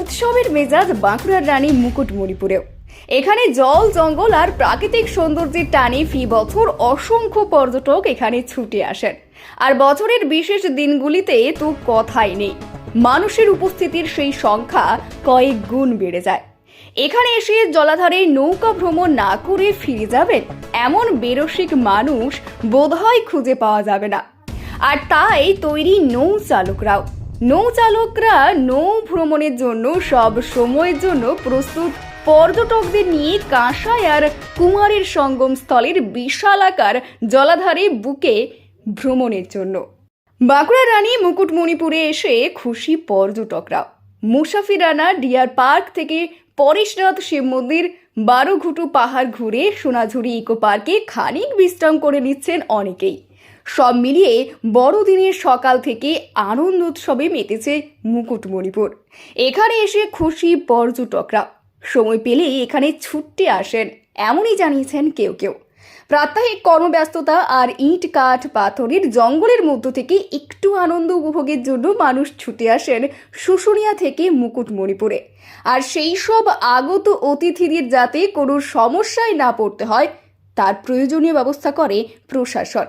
উৎসবের মেজাজ বাঁকুড়ার রানী মুকুটমণিপুরেও এখানে জল, জঙ্গল আর প্রাকৃতিক সৌন্দর্যের টানে ফি বছর অসংখ্য পর্যটক এখানে ছুটে আসেন। আর বছরের বিশেষ দিনগুলিতে তো কথাই নেই। মানুষের উপস্থিতির সেই সংখ্যা কয়েক গুণ বেড়ে যায়। এখানে এসে জলাধারে নৌকা ভ্রমণ না করে ফিরে যাবেন এমন বেরসিক মানুষ বোধহয় খুঁজে পাওয়া যাবে না। আর তাই তৈরি নৌ চালকরাও। নৌ চালকরা নৌ ভ্রমণের জন্য, সব সময়ের জন্য প্রস্তুত পর্যটকদের নিয়ে কাঁসাই আর কুমারের সঙ্গম স্থলের বিশালাকার জলাধারে বুকে ভ্রমণের জন্য। বাঁকুড়া রানী মুকুটমণিপুরে এসে খুশি পর্যটকরা। মুসাফিরানা ডিয়ার পার্ক থেকে পরেশনাথ শিব মন্দির, বারোঘুটু পাহাড় ঘুরে সোনাঝুরি ইকো পার্কে খানিক বিশ্রাম করে নিচ্ছেন অনেকেই। সব মিলিয়ে বড়দিনের সকাল থেকে আনন্দ উৎসবে মেতেছে মুকুটমণিপুর। এখানে এসে খুশি পর্যটকরা। সময় পেলেই এখানে ছুটতে আসেন, এমনই জানিয়েছেন কেউ কেউ। প্রাত্যহিক কর্মব্যস্ততা আর ইট, কাঠ, পাথরের জঙ্গলের মধ্য থেকে একটু আনন্দ উপভোগের জন্য মানুষ ছুটে আসেন শুশুনিয়া থেকে মুকুটমণিপুরে। আর সেই সব আগত অতিথিদের যাতে কোনো সমস্যায় না পড়তে হয় তার প্রয়োজনীয় ব্যবস্থা করে প্রশাসন।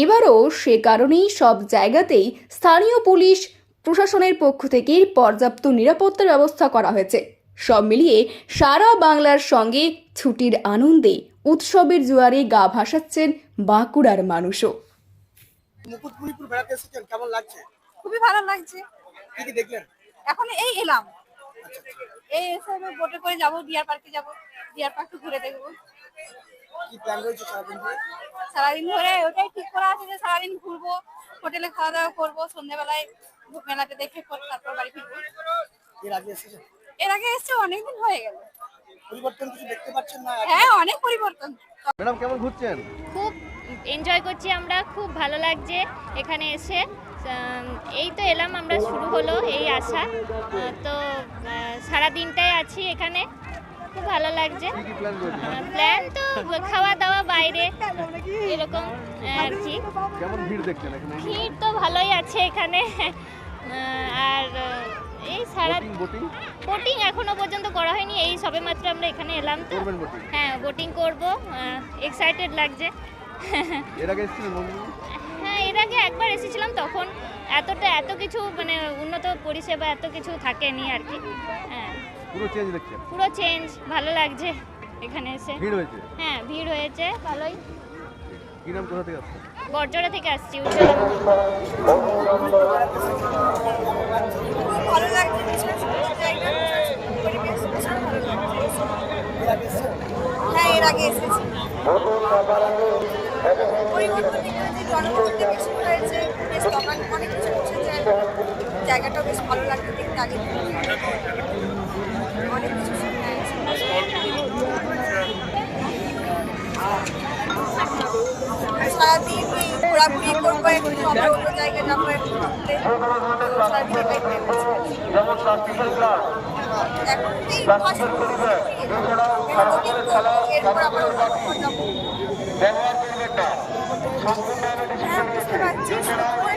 এবারও সে কারণেই সব জায়গাতেই স্থানীয় পুলিশ প্রশাসনের পক্ষ থেকে পর্যাপ্ত নিরাপত্তার ব্যবস্থা করা হয়েছে। সব মিলিয়ে সারা বাংলার সঙ্গে ছুটির আনন্দে উৎসবের জোয়ারে গা ভাসাচ্ছেন বাঁকুড়ার মানুষও। মুকুটমণিপুর বেড়াতে এসেছেন কেমন লাগছে? খুবই ভালো লাগছে। কি কি দেখলেন? এখন এই এলাম। এই এসে আমি বোটে করে যাব ডিয়ার পার্কে যাব। ডিয়ার পার্কে ঘুরে দেখব। কি প্ল্যান রয়েছে সারাদিন ধরে? সারাদিন ধরে ওটাই ঠিক করা আছে যে সারাদিন ঘুরবো হোটেলে খাওয়া দাওয়া করব সন্ধ্যেবেলায় মেলাতে দেখে তারপর বাড়ি ফিরবো। এর আগে এসেছেন এর আগে এসছে অনেকদিন হয়ে গেল। পরিবর্তন কিছু দেখতে পাচ্ছেন না? হ্যাঁ অনেক পরিবর্তন। ম্যাডাম কেমন ঘুরছেন? খুব এনজয় করছি আমরা খুব ভালো লাগছে এখানে এসে। এই তো এলাম আমরা শুরু হলো এই আসা আহ, তো আহ, সারা দিনটাই আছি এখানে। খুব ভালো লাগছে। প্ল্যান তো খাওয়া দাওয়া বাইরে এরকম আর কি। কেমন ভিড় দেখছেন এখানে? ভিড় তো ভালোই আছে এখানে। আর এই সারা বোটিং বোটিং এখনও পর্যন্ত করা হয়নি এই সবে মাত্র আমরা এখানে এলাম তো। হ্যাঁ বোটিং করব। এক্সাইটেড লাগছে। হ্যাঁ এর আগে একবার এসেছিলাম তখন। এতটা এত কিছু মানে উন্নত পরিষেবা এত কিছু থাকেনি আর কি। হ্যাঁ। পুরো চেঞ্জ দেখছেন পুরো চেঞ্জ ভালো লাগছে এখানে এসে। ভিড় হয়েছে? হ্যাঁ ভিড় হয়েছে ভালোই। কি নাম কোথা থেকে আসছে? বরজোড়া থেকে আসছি উজ্জ্বলা। ভালো লাগছে হ্যাঁ এর আগে এসেছি। পরিবর্তন জনবসতি বেশি হয়েছে অনেক কিছু বসেছে জায়গাটাও বেশ ভালো লাগছে দেখতে আগে। অনেক হ্যাঁ বুঝতে পারছি সুন্দর করে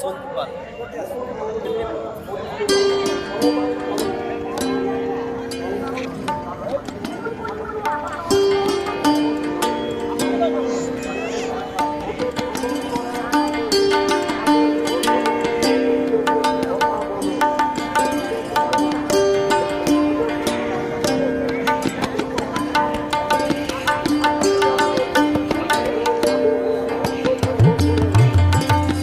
সন্তুপাল